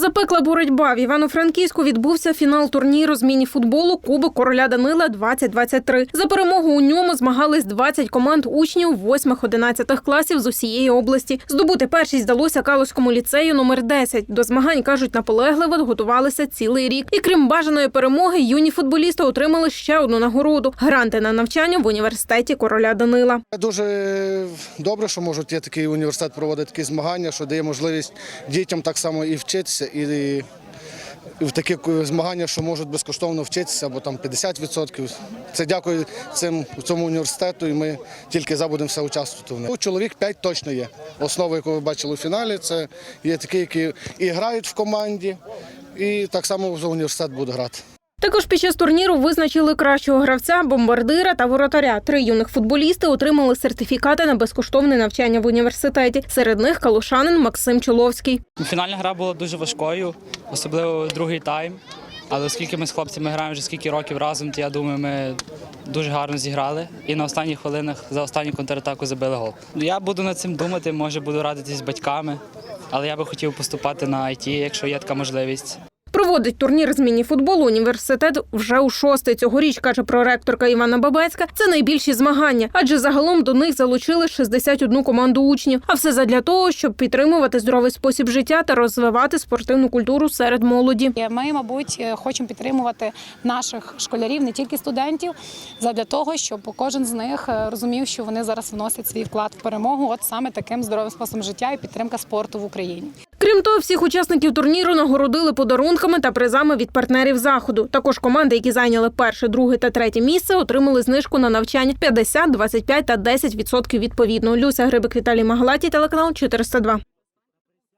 Запекла боротьба. В Івано-Франківську відбувся фінал турніру з міні-футболу Кубок короля Данила 2023. За перемогу у ньому змагались 20 команд учнів 8-11 класів з усієї області. Здобути першість вдалося Калузькому ліцею номер 10. До змагань кажуть, наполегливо готувалися цілий рік. І крім бажаної перемоги, юні футболісти отримали ще одну нагороду гранти на навчання в університеті короля Данила. Дуже добре, що можуть є такий університет проводити такі змагання, що дає можливість дітям так само і вчитися, і, в такі змагання, що можуть безкоштовно вчитися, або там 50%. Це дякую цим цьому університету, і ми тільки забудемося участвувати в них. Чоловік 5 точно є. Основа, яку ви бачили у фіналі, це є такі, які і грають в команді, і так само за університет будуть грати. Також під час турніру визначили кращого гравця, бомбардира та воротаря. Три юних футболісти отримали сертифікати на безкоштовне навчання в університеті. Серед них калушанин Максим Чоловський. Фінальна гра була дуже важкою, особливо другий тайм. Але оскільки ми з хлопцями граємо вже скільки років разом, то я думаю, ми дуже гарно зіграли. І на останніх хвилинах за останню контратаку забили гол. Я буду над цим думати, може буду радитись з батьками, але я би хотів поступати на IT, якщо є така можливість. Проводить турнір з міні-футболу університет вже у шостий. Цьогоріч, каже проректорка Івана Бабецька, це найбільші змагання, адже загалом до них залучили 61 команду учнів. А все задля того, щоб підтримувати здоровий спосіб життя та розвивати спортивну культуру серед молоді. Ми, мабуть, хочемо підтримувати наших школярів, не тільки студентів, задля того, щоб кожен з них е, розумів, що вони зараз вносять свій вклад в перемогу, от саме таким здоровим способом життя і підтримка спорту в Україні. Крім того, всіх учасників турніру нагородили подарунками та призами від партнерів заходу. Також команди, які зайняли перше, друге та третє місце, отримали знижку на навчання 50, 25 та 10% відповідно. Люся Грибик Віталій Магалаті, телеканал 402.